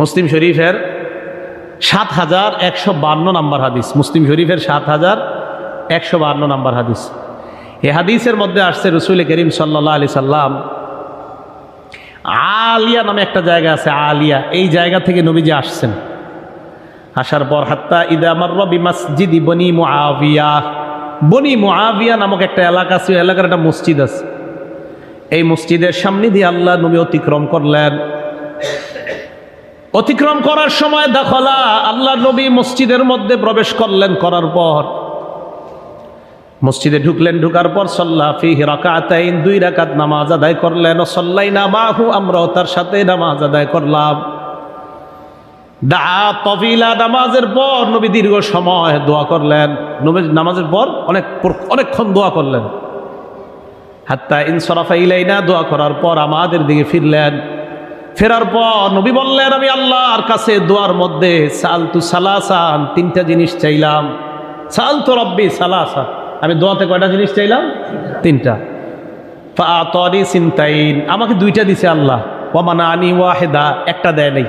মুসলিম শরীফের সাত হাজার একশো বান্ন নম্বর হাদিস। মুসলিম শরীফের সাত হাজার একশো বান্ন নম্বর হাদিস। এ হাদিসের মধ্যে আসছে রসুল করিম সাল্লাহ আলি সাল্লাম, আলিয়া নামে একটা জায়গা আছে, আলিয়া। এই জায়গা থেকে নবীজি আসছেন। আসার পর, হাত্তা ঈদ আমার রবি মসজিদ বনি মুআবিয়া। বনি মুআবিয়া নামক একটা এলাকা আছে এলাকার একটা মসজিদ আছে। এই মসজিদের সামনে দিয়ে আল্লাহ নবী অতিক্রম করলেন। অতিক্রম করার সময় দখলা, আল্লাহ নবী মসজিদের মধ্যে প্রবেশ করলেন করার পর। মসজিদে ঢুকলেন, ঢুকার পর সল্লাহ ফিহি রাকাতাইন, দুই রাকাত নামাজ আদায় করলেন সল্লাই নামাহু, আমরাও তার সাথে নামাজ আদায় করলাম। দা তফিলা, নামাজের পর নবী দীর্ঘ সময় দোয়া করলেন। নবী নামাজের পর অনেক অনেকক্ষণ দোয়া করলেন। হাত্তা ইনসরাফা ইলাইনা, দোয়া করার পর আমাদের দিকে ফিরলেন। ফেরার পর নবী বললেন, আমি আল্লাহর কাছে দোয়ার মধ্যে সালতু সালাসান তিনটা জিনিস চাইলাম। সালতু রব্বি সালাসা। আমি দোয়াতে কয়টা জিনিস চাইলাম? তিনটা। ফাতরি সিনতাইন। আমাকে দুইটা দিছে আল্লাহ। ওয়ামানা আনি ওয়াহেদা। একটা দেয় নেই।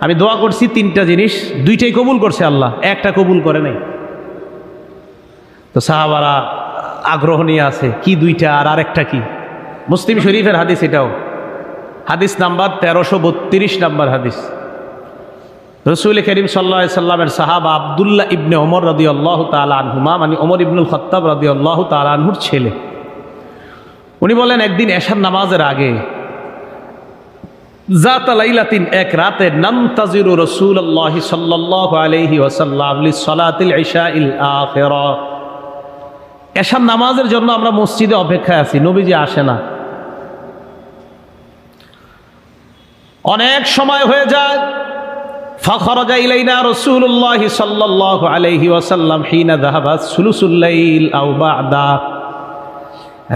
আমি দোয়া করছি তিনটা জিনিস। দুইটাই কবুল করছে আল্লাহ। একটা কবুল করে নাই। তো সাহাবারা আগ্রহ নিয়ে আছে, কি দুইটা আর আরেকটা কি? মুসলিম শরীফের হাদিস এটাও। হাদিস নাম্বার তেরোশো বত্রিশ নাম্বার হাদিস। রসুল করিম সাল্লা সাল্লামের সাহাবা আবদুল্লাহ ইবনে ওমর রদি আল্লাহ আনহুমা মানে ওমর ইবনুল খত্তাব রদি আল্লাহ আনহুর ছেলে। উনি বলেন, একদিন এশার নামাজের আগে জাত লাইলাতিন এক রাতে নামতাজিরু রসুল্লাহ সাল্লাহ আলহি ওসাল্লাম সলাতিল ইশা ইল আখেরা নামাজের জন্য আমরা মসজিদে অপেক্ষায় আছি, নবীজি আসে না। অনেক সময় হয়ে যায়। ফখরজা ইলাইনা রসুল্লাহ সাল্লাহ আলহি ওয়াসাল্লাম হিনা দাহাবাদ সুলুসুল্লাইল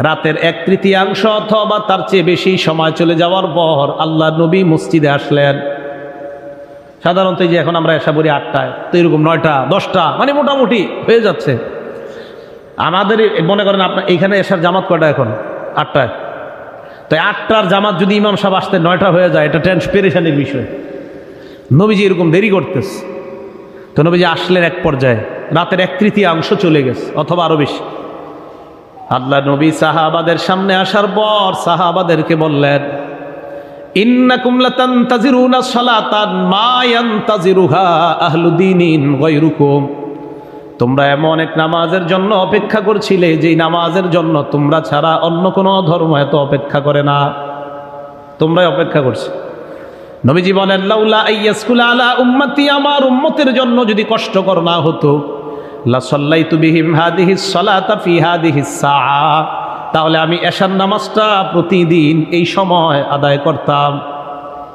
রাতের এক তৃতীয়াংশ অথবা তার চেয়ে বেশি সময় চলে যাওয়ার পর আল্লাহ নবী মসজিদে আসলেন। সাধারণত যে এখন আমরা এসা পড়ি আটটায়, তো এরকম নয়টা, দশটা মানে মোটামুটি হয়ে যাচ্ছে। আমাদের মনে করেন আপনার এইখানে এসার জামাত কয়টা এখন? আটটায়। তো আটটার জামাত যদি ইমাম সাহেব আসতে নয়টা হয়ে যায়, এটা টেন্স বিষয়। নবীজি এরকম দেরি করতেছে। তো নবীজি আসলেন এক পর্যায়ে। রাতের এক তৃতীয়াংশ চলে গেছে, অথবা আরও বেশি। আল্লাহ নবী সাহাবাদের সামনে আসার পর সাহাবাদেরকে বললেন, ইন্নাকুম লাতান্তাজিরুনা সালাতান মা ইয়ান্তাজিরুহা আহলুদ্দিনিন গায়রুকুম। তোমরা এমন এক নামাজের জন্য অপেক্ষা করছিলে, যেই নামাজের জন্য তোমরা ছাড়া অন্য কোনো ধর্ম এত অপেক্ষা করে না। তোমরাই অপেক্ষা করছ। নবীজি বলেন আলা উম্মতি, আমার উম্মতের জন্য যদি কষ্টকর না হতো তাহলে আমি এশার নামাজটা প্রতিদিন এই সময় আদায় করতাম।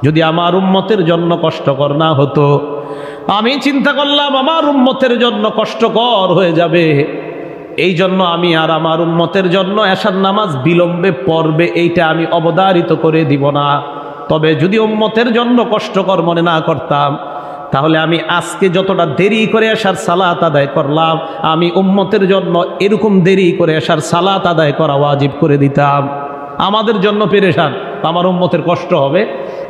যদি আমার উম্মতের জন্য কষ্টকর না হতো আমি চিন্তা করলাম, আমার উম্মতের জন্য কষ্টকর হয়ে যাবে। এই জন্য আমি আর আমার উম্মতের জন্য এশার নামাজ বিলম্বে পড়বে, এইটা আমি অবধারিত করে দিব না। তবে যদি উম্মতের জন্য কষ্টকর মনে না করতাম, তাহলে আমি আজকে যতটা দেরি করে আসার সালাত আদায় করলাম, আমি উম্মতের জন্য এরকম দেরি করে আসার সালাত আদায় করা ওয়াজিব করে দিতাম। আমাদের জন্য পেরেশান, আমার উম্মতের কষ্ট হবে।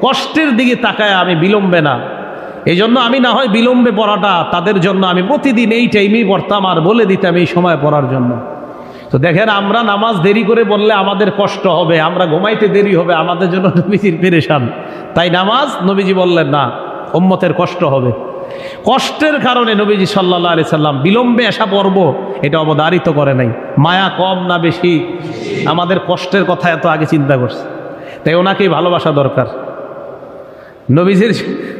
কষ্টের দিকে তাকায় আমি বিলম্বে না। এই জন্য আমি না হয় বিলম্বে পড়াটা, তাদের জন্য আমি প্রতিদিন এই টাইমেই পড়তাম আর বলে দিতাম এই সময় পড়ার জন্য। তো দেখেন, আমরা নামাজ দেরি করে বললে আমাদের কষ্ট হবে, আমরা ঘুমাইতে দেরি হবে, আমাদের জন্য নবীজির পেরেশান। তাই নামাজ নবীজি বললেন, না, উম্মতের কষ্ট হবে। কষ্টের কারণে নবীজি সাল্লাহ আলি সাল্লাম বিলম্বে আসা পর্ব, এটা অবধারিত করে নাই। মায়া কম না বেশি? আমাদের কষ্টের কথা এত আগে চিন্তা করছে। তাই ওনাকেই ভালোবাসা দরকার। নবীজির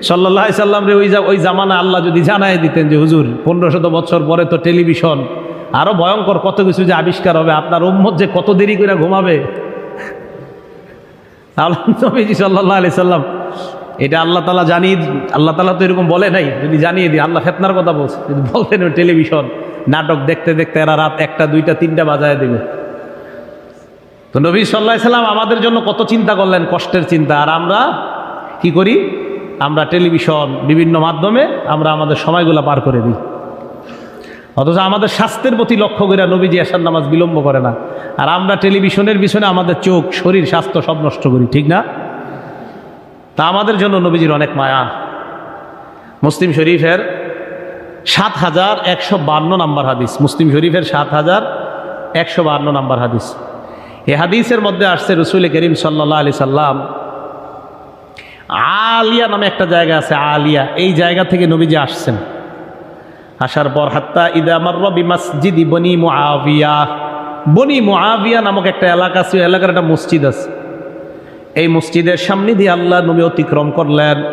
সাল্লাহ সাল্লাম রে ওই ওই জামানা আল্লাহ যদি জানাই দিতেন যে, হুজুর পনেরো শত বছর পরে তো টেলিভিশন। আরও ভয়ঙ্কর কত কিছু যে আবিষ্কার হবে। আপনার উম্মত যে কত দেরি করে ঘুমাবে? নবীজি সাল্লাহ আলি সাল্লাম, এটা আল্লাহ তালা জানিয়ে আল্লাহ তালা তো এরকম বলে নাই। যদি জানিয়ে দিই, আল্লাহ ফেতনার কথা বলছে। যদি বলতেন টেলিভিশন, নাটক দেখতে দেখতে এরা রাত একটা, দুইটা, তিনটা বাজায় দেবে। তো নবী সাল্লাহ সাল্লাম আমাদের জন্য কত চিন্তা করলেন? কষ্টের চিন্তা। আর আমরা কি করি? আমরা টেলিভিশন, বিভিন্ন মাধ্যমে আমরা আমাদের সময়গুলো পার করে দিই। অথচ আমাদের স্বাস্থ্যের প্রতি লক্ষ্য করে নবীজি আসার নামাজ বিলম্ব করে না। আর আমরা টেলিভিশনের পিছনে আমাদের চোখ, শরীর, স্বাস্থ্য সব নষ্ট করি, ঠিক না? তা আমাদের জন্য নবীজির অনেক মায়া। মুসলিম শরীফের সাত হাজার একশো বান্ন নাম্বার হাদিস। মুসলিম শরীফের সাত হাজার একশো বান্ন নাম্বার হাদিস। এ হাদিসের মধ্যে আসছে রসুল করিম সাল্লাহ আলি সাল্লাম আলিয়া নামে একটা জায়গা আছে, আলিয়া। এই জায়গা থেকে নবীজি আসছেন। আসার পর, হাত্তা ইদামার রবি মসজিদি বনি মুআবিয়া। বনি মুআবিয়া নামক একটা এলাকা আছে এলাকার একটা মসজিদ আছে। এই মসজিদের সামনে দিয়ে আল্লাহ নবী অতিক্রম করলেন।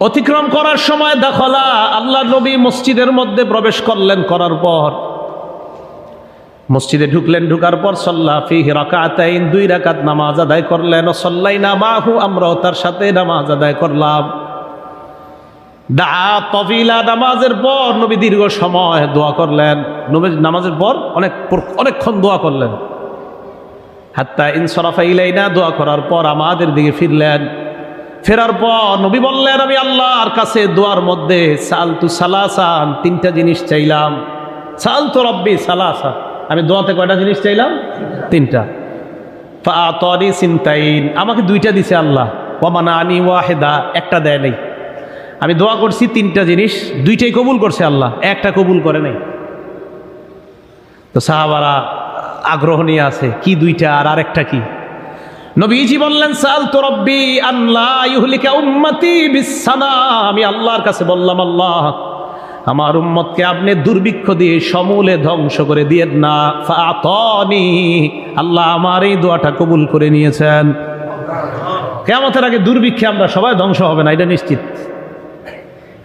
অতিক্রম করার সময় দখলা আল্লাহ নবী মসজিদের মধ্যে প্রবেশ করলেন, করার পর মসজিদে ঢুকলেন, ঢুকার পর ফিহ রাকাতাইন, দুই রাকাত নামাজ আদায় করলেন, ও সল্লাই না মাহু, আমরাও তার সাথে নামাজ আদায় করলাম। নামাজের পর নবী দীর্ঘ সময় দোয়া করলেন। নবী নামাজের পর অনেক অনেকক্ষণ দোয়া করলেন। হাত্তা ইনসরাফা ইলাইনা, দোয়া করার পর আমাদের দিকে ফিরলেন। ফেরার পর নবী বললেন, আমি আল্লাহর কাছে দোয়ার মধ্যে সালতু সালাসান, তিনটা জিনিস চাইলাম। সালতু রব্বি সালাসা আমি দোয়াতে কয়টা জিনিস চাইলাম? তিনটা। ফাতরি সিনতাইন। আমাকে দুইটা দিছে আল্লাহ। ওয়ামানা ওয়াহেদা, একটা দেয় নেই। আমি দোয়া করছি তিনটা জিনিস, দুইটাই কবুল করছে আল্লাহ, একটা কবুল করে নাই। তো সাহাবারা আগ্রহ নিয়ে আছে, কি দুইটা আর আরেকটা কি? নবীজি বললেন সাল তো রব্বি আল্লাহ ইহুলিকা উম্মতি বিসানা আমি আল্লাহর কাছে বললাম, আল্লাহ আমার উম্মতকে আপনি দুর্ভিক্ষ দিয়ে সমূলে ধ্বংস করে দিয়ে না। আল্লাহ আমার এই দোয়াটা কবুল করে নিয়েছেন। কেমতের আগে দুর্ভিক্ষে আমরা সবাই ধ্বংস হবে না, এটা নিশ্চিত।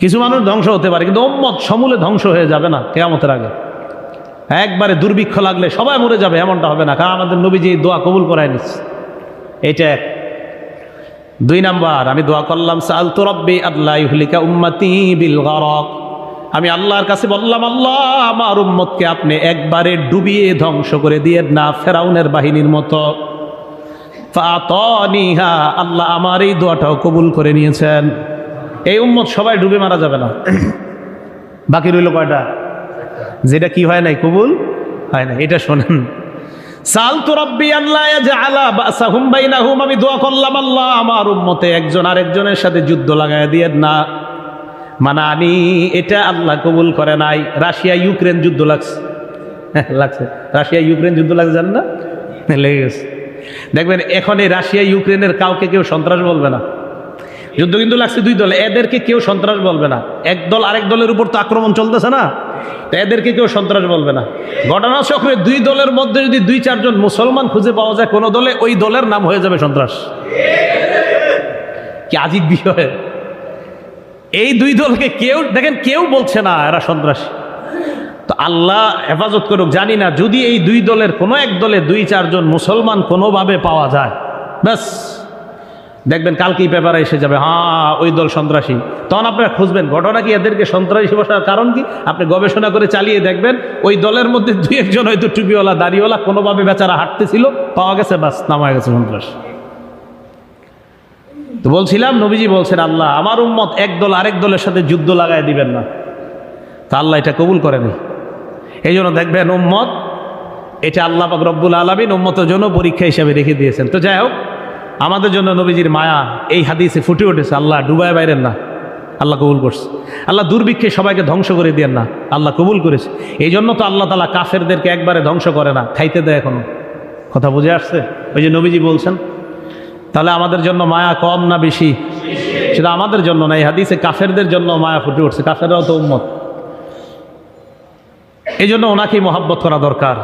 কিছু মানুষ ধ্বংস হতে পারে, কিন্তু উম্মত সমূলে ধ্বংস হয়ে যাবে না কেয়ামতের আগে। একবারে দুর্ভিক্ষ লাগলে সবাই মরে যাবে, এমনটা হবে না, কারণ আমাদের নবীজি দোয়া কবুল করায় নিচ্ছে এটা এক। দুই নাম্বার, আমি দোয়া করলাম সাল তো আল্লাহ হুলিকা উম্মতি বিল গরক। আমি আল্লাহর কাছে বললাম, আল্লাহ, আমার উম্মতকে আপনি একবারে ডুবিয়ে ধ্বংস করে দিয়ে না ফেরাউনের বাহিনীর মতো। আল্লাহ আমার এই দোয়াটাও কবুল করে নিয়েছেন। এই উম্মত সবাই ডুবে মারা যাবে না। বাকি রইল কয়টা? যেটা কি হয় নাই, কবুল হয় না এটা শোনেন। সাল তো আল্লাহ আলা আমি দোয়া করলাম, আল্লাহ, আমার উম্মতে একজন আরেকজনের সাথে যুদ্ধ লাগায় দিয়ে না মানানি এটা আল্লাহ কবুল করে নাই। রাশিয়া, ইউক্রেন যুদ্ধ লাগছে। লাগছে। রাশিয়া, ইউক্রেন যুদ্ধ লাগছে জান না? লেগে গেছে। দেখবেন, এখন এই রাশিয়া, ইউক্রেনের কাউকে কেউ সন্ত্রাস বলবে না। যুদ্ধ কিন্তু লাগছে দুই দলে। এদেরকে কেউ সন্ত্রাস বলবে না। এক দল আরেক দলের উপর তো আক্রমণ চলতেছে না। তো এদেরকে কেউ সন্ত্রাস বলবে না। ঘটনা চক্রে দুই দলের মধ্যে যদি দুই চারজন মুসলমান খুঁজে পাওয়া যায়, কোনো দলে ওই দলের নাম হয়ে যাবে সন্ত্রাস। কি আজিব বিষয়। এই দুই দলকে কেউ, দেখেন কেউ বলছে না এরা সন্ত্রাসী। তো আল্লাহ হেফাজত করুক, জানি না, যদি এই দুই দলের কোনো এক দলে দুই, চারজন মুসলমান কোনোভাবে পাওয়া যায়, ব্যাস। দেখবেন কালকেই পেপারে এসে যাবে হ্যাঁ ওই দল সন্ত্রাসী। তখন আপনারা খুঁজবেন, ঘটনা কি? এদেরকে সন্ত্রাসী বসার কারণ কি? আপনি গবেষণা করে চালিয়ে দেখবেন, ওই দলের মধ্যে দুই একজন হয়তো টুপিওয়ালা, দাড়িওয়ালা কোনোভাবে বেচারা হাঁটতেছিল, পাওয়া গেছে বাস নামা গেছে সন্ত্রাস। তো বলছিলাম, নবীজি বলছেন, আল্লাহ, আমার উম্মত এক দল আরেক দলের সাথে যুদ্ধ লাগায় দিবেন না। তা আল্লাহ এটা কবুল করেনি এই জন্য দেখবেন উম্মত, এটা আল্লাহ পাক রব্বুল আলমিন উম্মতের জন্য পরীক্ষা হিসাবে রেখে দিয়েছেন। তো যাই হোক, আমাদের জন্য নবীজির মায়া এই হাদিসে ফুটে উঠেছে, আল্লাহ ডুবায় বাইরেন না। আল্লাহ কবুল করছে। আল্লাহ দুর্ভিক্ষে সবাইকে ধ্বংস করে দেন না। আল্লাহ কবুল করেছে। এই জন্য তো আল্লাহ তালা কাফেরদেরকে একবারে ধ্বংস করে না, খাইতে দেয় এখনও। কথা বুঝে আসছে? ওই যে নবীজি বলছেন তাহলে আমাদের জন্য মায়া কম না বেশি? সেটা আমাদের জন্য না, এই হাদিসে কাফেরদের জন্য মায়া ফুটে উঠছে, কাফেররাও তো উম্মত। এই জন্য ওনাকেই মহাব্বত করা দরকার।